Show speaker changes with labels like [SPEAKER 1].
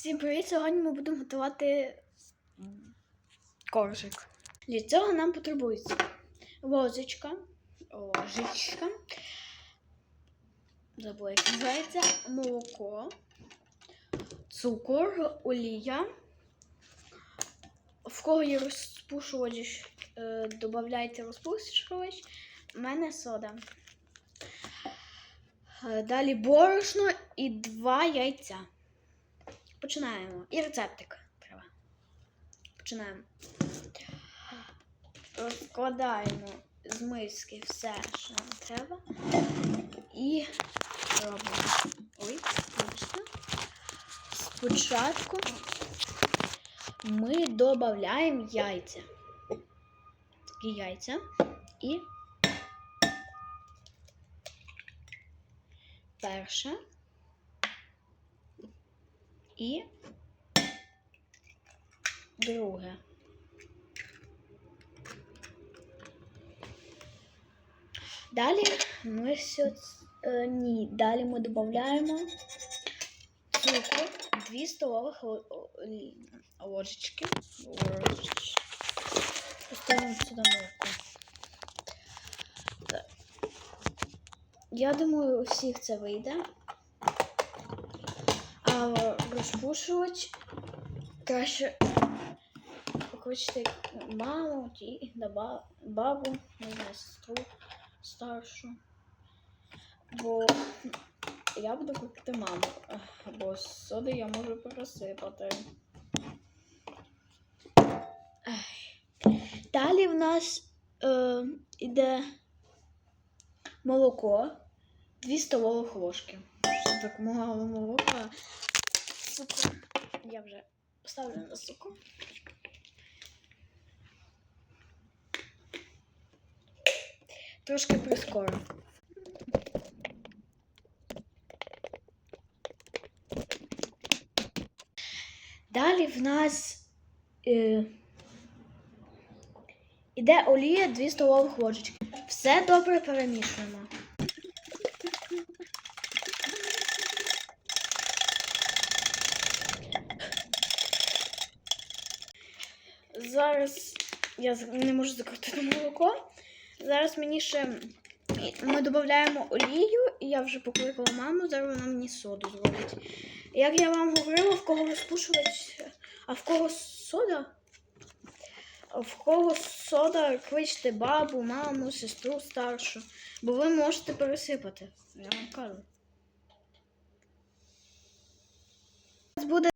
[SPEAKER 1] Всім привіт! Сьогодні ми будемо готувати коржик. Для цього нам потребується ложечка, ложечка, забула, як називається, молоко, цукор, олія. В кого є розпушувач, е, додавайте розпушувач. У мене сода. Е, Далі борошно і два яйця. Починаємо. І рецептик треба. Починаємо. Розкладаємо з миски все, що нам треба. І робимо. Ой, вибачте. Спочатку ми додаємо яйця. Такі яйця. І перше. І друге. Далі ми все е, ні, далі ми додаємо цукор 2 столових ло- ложечки. Поставимо сюди. Так. Я думаю, у всіх це вийде. А розпушувач краще хочете маму ті, бабу, не знаю, сестру старшу. Бо я буду купити маму, бо соди я можу пересипати. Ай. Далі в нас е, іде молоко, 2 столових ложки. Так мало молока. Цукор. Я вже ставлю на цукор. Трошки прискорю. Далі в нас е, іде олія 2 столових ложечки. Все добре перемішуємо. Зараз я не можу закрутити молоко. Зараз мені ще ми додаємо олію, і я вже покликала маму, зараз вона мені соду зробить. Як я вам говорила, в кого розпушувач, а в кого сода? В кого сода, кличте бабу, маму, сестру старшу, бо ви можете пересипати. Я вам кажу. Буде